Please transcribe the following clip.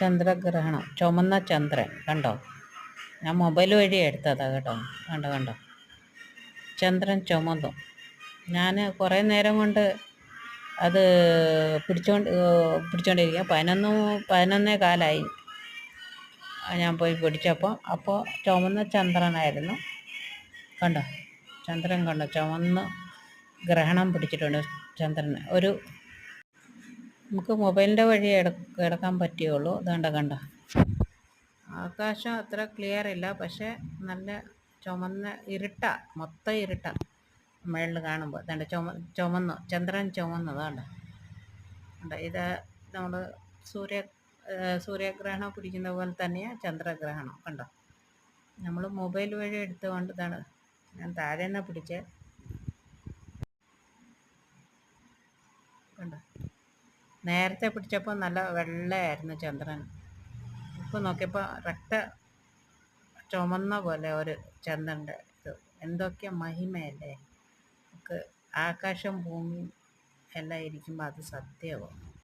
ചന്ദ്രഗ്രഹണം. ചുമന്ന ചന്ദ്രൻ. കണ്ടോ? ഞാൻ മൊബൈൽ വഴി എടുത്തതാണ് കേട്ടോ. കണ്ടോ കണ്ടോ? ചന്ദ്രൻ ചുമന്നു. ഞാൻ കുറേ നേരം കൊണ്ട് അത് പിടിച്ചോണ്ട് പിടിച്ചോണ്ടിരിക്കുക പതിനൊന്ന് പതിനൊന്നേ കാലായി. ഞാൻ പോയി പിടിച്ചപ്പോൾ അപ്പോൾ ചുമന്ന ചന്ദ്രനായിരുന്നു. കണ്ടോ? ചന്ദ്രൻ കണ്ടോ? ചുമന്ന് ഗ്രഹണം പിടിച്ചിട്ടുണ്ട് ചന്ദ്രന്. ഒരു നമുക്ക് മൊബൈലിന്റെ വഴി കിടക്കാൻ പറ്റുകയുള്ളൂ. അതുകൊണ്ട് കണ്ട? ആകാശം അത്ര ക്ലിയർ ഇല്ല. പക്ഷേ നല്ല ചുമന്ന ഇരുട്ട മൊത്തം ഇരുട്ട മേളിൽ കാണുമ്പോൾ. അതുകൊണ്ട് ചുമ ചുമന്നു ചന്ദ്രൻ ചുമന്നു കണ്ടോ കണ്ടോ ഇത് നമ്മൾ സൂര്യ സൂര്യഗ്രഹണം പിടിക്കുന്ന പോലെ തന്നെയാണ് ചന്ദ്രഗ്രഹണം. കണ്ടോ? നമ്മൾ മൊബൈൽ വഴി എടുത്തുകൊണ്ട് ഇതാണ് ഞാൻ താഴെ നിന്ന് പിടിച്ച്. കണ്ടോ? നേരത്തെ പിടിച്ചപ്പോൾ നല്ല വെള്ളയായിരുന്നു ചന്ദ്രൻ. ഇപ്പോൾ നോക്കിയപ്പോൾ രക്ത ചുമന്ന പോലെ ഒരു ചന്ദ്രന്റെ ഇത്. എന്തൊക്കെ മഹിമയല്ലേ. നമുക്ക് ആകാശം ഭൂമി എല്ലാം ഇരിക്കുമ്പോൾ അത് സത്യമാവും